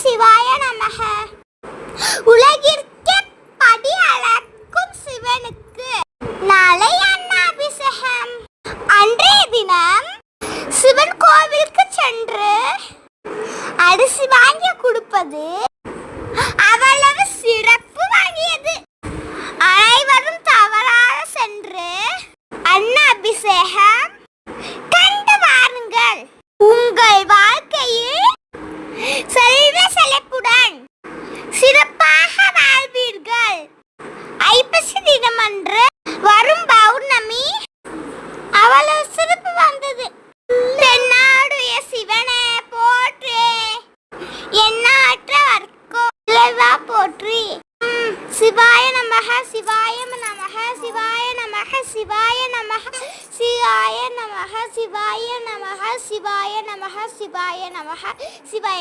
சிவாய நமக. உலகிற்கே படி அளக்கும் சிவனுக்கு நாளை அன்னாபிஷேகம். அன்றைய தினம் சிவன் கோவிலுக்கு சென்று அரிசி வாங்கி கொடுப்பது அவ்வளவு சிறப்பு வாங்கியது. அனைவரும் தவறாக சென்று அன்னாபிஷேகம் எண்ணாற்ற வர்க்கோ போற்றி. சிவாய நமக சிவாய நமக சிவாய நமக சிவாய நமக சிவாய நமக சிவாய நமக சிவாய நமக சிவாய நமக சிவாய